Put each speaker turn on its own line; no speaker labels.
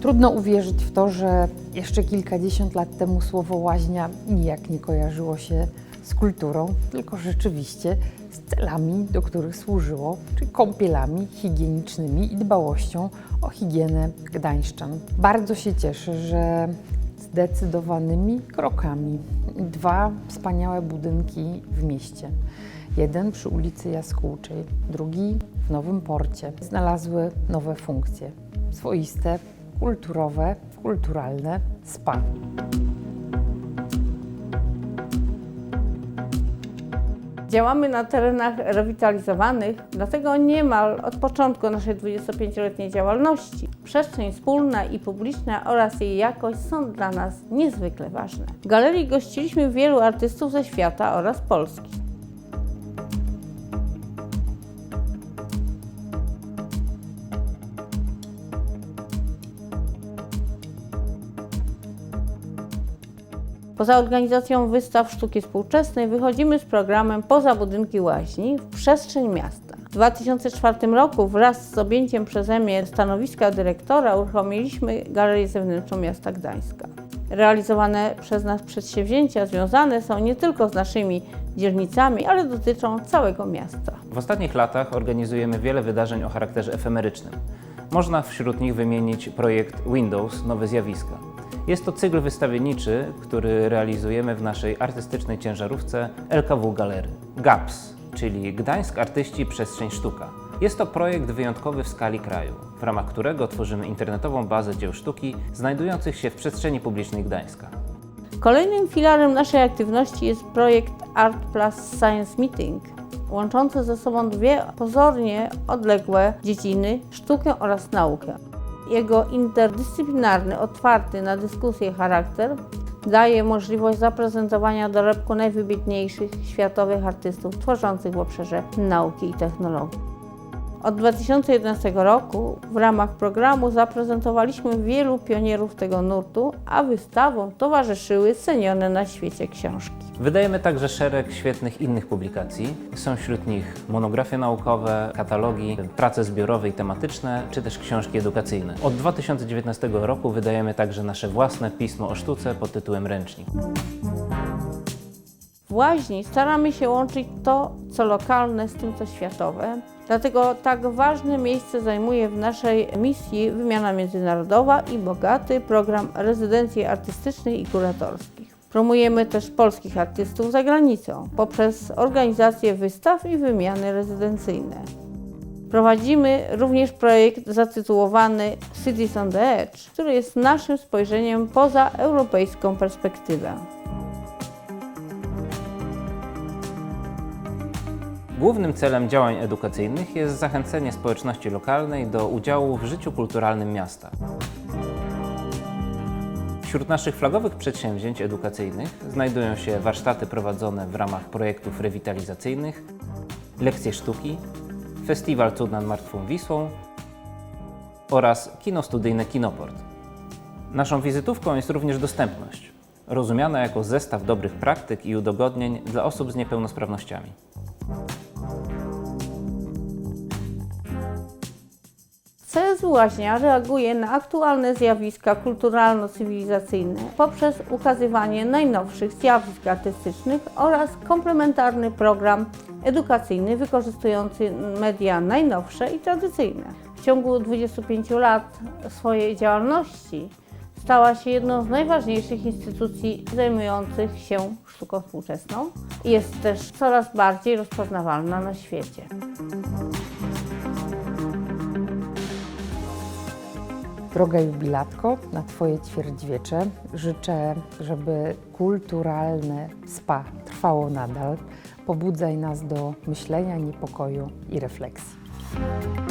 Trudno uwierzyć w to, że jeszcze kilkadziesiąt lat temu słowo łaźnia nijak nie kojarzyło się z kulturą, tylko rzeczywiście z celami, do których służyło, czyli kąpielami higienicznymi i dbałością o higienę gdańszczan. Bardzo się cieszę, że zdecydowanymi krokami dwa wspaniałe budynki w mieście. Jeden przy ulicy Jaskółczej, drugi w Nowym Porcie. Znalazły nowe funkcje. Swoiste, kulturowe, kulturalne spa.
Działamy na terenach rewitalizowanych, dlatego niemal od początku naszej 25-letniej działalności przestrzeń wspólna i publiczna oraz jej jakość są dla nas niezwykle ważne. W galerii gościliśmy wielu artystów ze świata oraz Polski. Poza organizacją wystaw sztuki współczesnej wychodzimy z programem Poza budynki łaźni w przestrzeń miasta. W 2004 roku wraz z objęciem przeze mnie stanowiska dyrektora uruchomiliśmy Galerię Zewnętrzną Miasta Gdańska. Realizowane przez nas przedsięwzięcia związane są nie tylko z naszymi dzielnicami, ale dotyczą całego miasta.
W ostatnich latach organizujemy wiele wydarzeń o charakterze efemerycznym. Można wśród nich wymienić projekt Windows Nowe Zjawiska. Jest to cykl wystawienniczy, który realizujemy w naszej artystycznej ciężarówce LKW Galery. GAPS, czyli Gdańsk Artyści Przestrzeń Sztuka. Jest to projekt wyjątkowy w skali kraju, w ramach którego tworzymy internetową bazę dzieł sztuki znajdujących się w przestrzeni publicznej Gdańska.
Kolejnym filarem naszej aktywności jest projekt Art Plus Science Meeting, łączący ze sobą dwie pozornie odległe dziedziny sztukę oraz naukę. Jego interdyscyplinarny, otwarty na dyskusję charakter daje możliwość zaprezentowania dorobku najwybitniejszych światowych artystów tworzących w obszarze nauki i technologii. Od 2011 roku w ramach programu zaprezentowaliśmy wielu pionierów tego nurtu, a wystawom towarzyszyły cenione na świecie książki.
Wydajemy także szereg świetnych innych publikacji. Są wśród nich monografie naukowe, katalogi, prace zbiorowe i tematyczne, czy też książki edukacyjne. Od 2019 roku wydajemy także nasze własne pismo o sztuce pod tytułem Ręcznik.
W Łaźni staramy się łączyć to, co lokalne z tym, co światowe. Dlatego tak ważne miejsce zajmuje w naszej misji wymiana międzynarodowa i bogaty program rezydencji artystycznych i kuratorskich. Promujemy też polskich artystów za granicą poprzez organizację wystaw i wymiany rezydencyjne. Prowadzimy również projekt zatytułowany Cities on the Edge, który jest naszym spojrzeniem poza europejską perspektywę.
Głównym celem działań edukacyjnych jest zachęcenie społeczności lokalnej do udziału w życiu kulturalnym miasta. Wśród naszych flagowych przedsięwzięć edukacyjnych znajdują się warsztaty prowadzone w ramach projektów rewitalizacyjnych, lekcje sztuki, festiwal Cud nad Martwą Wisłą oraz kino studyjne Kinoport. Naszą wizytówką jest również dostępność, rozumiana jako zestaw dobrych praktyk i udogodnień dla osób z niepełnosprawnościami.
CS Łaźnia reaguje na aktualne zjawiska kulturalno-cywilizacyjne poprzez ukazywanie najnowszych zjawisk artystycznych oraz komplementarny program edukacyjny wykorzystujący media najnowsze i tradycyjne. W ciągu 25 lat swojej działalności stała się jedną z najważniejszych instytucji zajmujących się sztuką współczesną jest też coraz bardziej rozpoznawalna na świecie.
Droga jubilatko, na Twoje ćwierćwiecze życzę, żeby kulturalne spa trwało nadal. Pobudzaj nas do myślenia, niepokoju i refleksji.